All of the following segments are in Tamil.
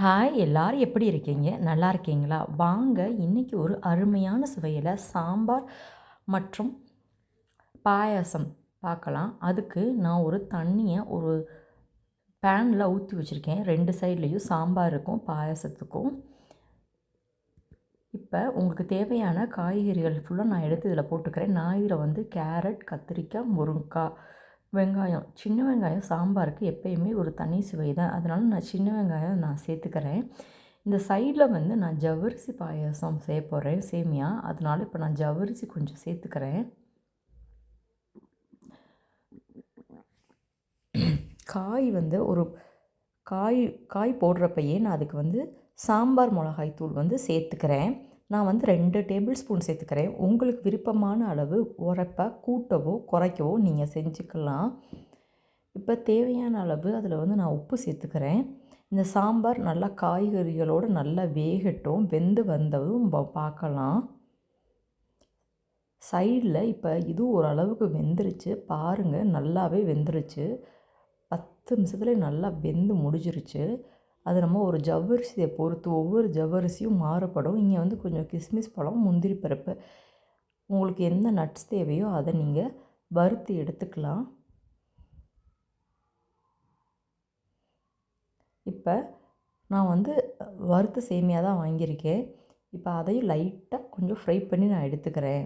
ஹாய் எல்லாரும் எப்படி இருக்கீங்க? நல்லா இருக்கீங்களா? வாங்க இன்றைக்கி ஒரு அருமையான சுவையில் சாம்பார் மற்றும் பாயாசம் பார்க்கலாம். அதுக்கு நான் ஒரு தண்ணியை ஒரு பேனில் ஊற்றி வச்சுருக்கேன். ரெண்டு சைட்லேயும் சாம்பார் இருக்கும் பாயாசத்துக்கும். இப்போ உங்களுக்கு தேவையான காய்கறிகள் ஃபுல்லாக நான் எடுத்து இதில் போட்டுக்கிறேன். நான் இதில் வந்து கேரட் கத்திரிக்காய் முருங்கக்காய் வெங்காயம் சின்ன வெங்காயம் சாம்பாருக்கு எப்பயுமே ஒரு தனி சுவை தான் அதனால் நான் சின்ன வெங்காயம் நான் சேர்த்துக்கிறேன். இந்த சைடில் வந்து நான் ஜவ்வரிசி பாயசம் செய்ய போகிறேன் சேமியா. அதனால் இப்போ நான் ஜவ்வரிசி கொஞ்சம் சேர்த்துக்கிறேன். காய் வந்து ஒரு காய் காய் போடுறப்பையே நான் அதுக்கு வந்து சாம்பார் மிளகாய் தூள் வந்து சேர்த்துக்கிறேன். நான் வந்து ரெண்டு டேபிள் ஸ்பூன் சேர்த்துக்கிறேன். உங்களுக்கு விருப்பமான அளவு உரப்பை கூட்டவோ குறைக்கவோ நீங்கள் செஞ்சுக்கலாம். இப்போ தேவையான அளவு அதில் வந்து நான் உப்பு சேர்த்துக்கிறேன். இந்த சாம்பார் நல்லா காய்கறிகளோடு நல்லா வேகட்டும். வெந்து வந்ததும் பார்க்கலாம் சைடில் இப்போ இது ஓரளவுக்கு வெந்துருச்சு. பாருங்கள் நல்லாவே வெந்துருச்சு. பத்து நிமிஷத்துல நல்லா வெந்து முடிஞ்சிருச்சு. அது நம்ம ஒரு ஜவ்வரிசியை பொறுத்து ஒவ்வொரு ஜவ்வரிசியும் மாறுபடும். இங்கே வந்து கொஞ்சம் கிஸ்மிஸ் பழம் முந்திரி பருப்பு. உங்களுக்கு எந்த நட்ஸ் தேவையோ அதை நீங்கள் வறுத்து எடுத்துக்கலாம். இப்போ நான் வந்து வறுத்த சேமியாக தான் வாங்கியிருக்கேன். இப்போ அதையும் லைட்டாக கொஞ்சம் ஃப்ரை பண்ணி நான் எடுத்துக்கிறேன்.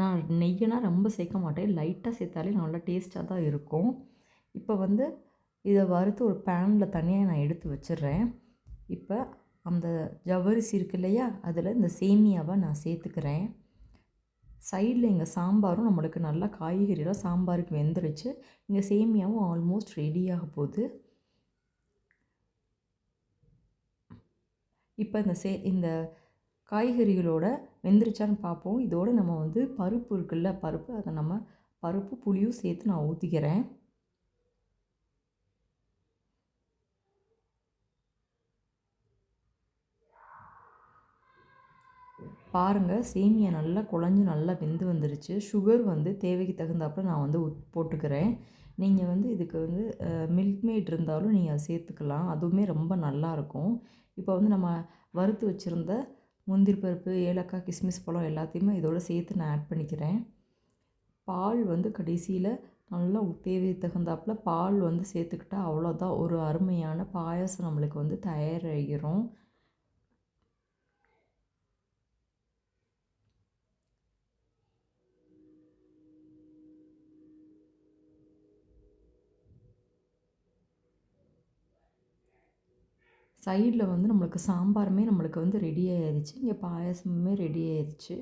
நான் நெய்யெல்லாம் ரொம்ப சேர்க்க மாட்டேன். லைட்டாக சேர்த்தாலே நல்லா டேஸ்ட்டாக தான் இருக்கும். இப்போ வந்து இதை வறுத்து ஒரு பேனில் தனியாக நான் எடுத்து வச்சிடுறேன். இப்போ அந்த ஜவ்வரிசி இருக்கு இல்லையா? அதில் இந்த சேமியாவை நான் சேர்த்துக்கிறேன். சைடில் இங்கே சாம்பாரும் நம்மளுக்கு நல்லா காய்கறிலாம் சாம்பாருக்கு வெந்துருச்சு. இங்கே சேமியாவும் ஆல்மோஸ்ட் ரெடியாக போகுது. இப்போ இந்த சே இந்த காய்கறிகளோட வெந்துருச்சான்னு பார்ப்போம். இதோடு நம்ம வந்து பருப்பு இருக்குல்ல பருப்பு. அதை நம்ம பருப்பு புளியும் சேர்த்து நான் ஊற்றிக்கிறேன் பாருங்கள் சேமியா நல்லா குழஞ்சி நல்லா வெந்து வந்துருச்சு. சுகர் வந்து தேவைக்கு தகுந்தாப்புல நான் வந்து போட்டுக்கிறேன். நீங்கள் வந்து இதுக்கு வந்து மில்க் மேட் இருந்தாலும் நீங்கள் அதை சேர்த்துக்கலாம். அதுவுமே ரொம்ப நல்லாயிருக்கும் இப்போ வந்து நம்ம வறுத்து வச்சுருந்த முந்திரி பருப்பு ஏலக்காய் கிஸ்மிஸ் பழம் எல்லாத்தையுமே இதோடு சேர்த்து நான் ஆட் பண்ணிக்கிறேன். பால் வந்து கடைசியில் நல்லா தேவை தகுந்தாப்பில் பால் வந்து சேர்த்துக்கிட்டா அவ்வளோதான் ஒரு அருமையான பாயாசம் நம்மளுக்கு வந்து தயாராகிரும். சைடில் வந்து நம்மளுக்கு சாம்பாருமே நம்மளுக்கு வந்து ரெடி ஆயிடுச்சு இங்கே பாயசமுமே ரெடி ஆயிடுச்சு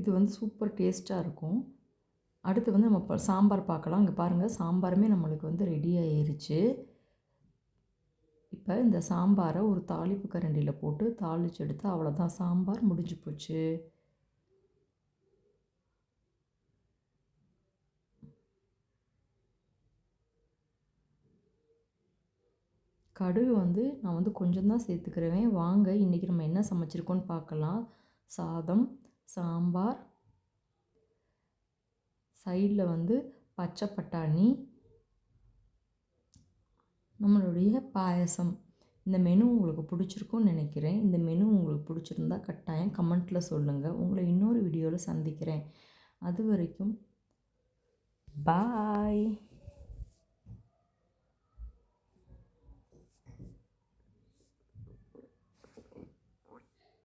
இது வந்து சூப்பர் டேஸ்ட்டாக இருக்கும். அடுத்து வந்து நம்ம சாம்பார் பார்க்கலாம். இங்கே பாருங்கள் சாம்பாருமே நம்மளுக்கு வந்து ரெடி ஆயிடுச்சு இப்போ இந்த சாம்பாரை ஒரு தாளிப்பு கரண்டியில் போட்டு தாளிச்சு எடுத்து அவ்வளோதான் சாம்பார் முடிஞ்சு போச்சு. கடுகு வந்து நான் வந்து கொஞ்சம் தான் சேர்த்துக்கிறேன். வாங்க இன்றைக்கி நம்ம என்ன சமைச்சிருக்கோன்னு பார்க்கலாம். சாதம் சாம்பார். சைடில் வந்து பச்சை பட்டாணி. நம்மளுடைய பாயசம். இந்த மெனு உங்களுக்கு பிடிச்சிருக்கும்னு நினைக்கிறேன். இந்த மெனு உங்களுக்கு பிடிச்சிருந்தா கட்டாயம் கமெண்ட்டில் சொல்லுங்கள் உங்களை இன்னொரு வீடியோவில் சந்திக்கிறேன். அது வரைக்கும் பாய்.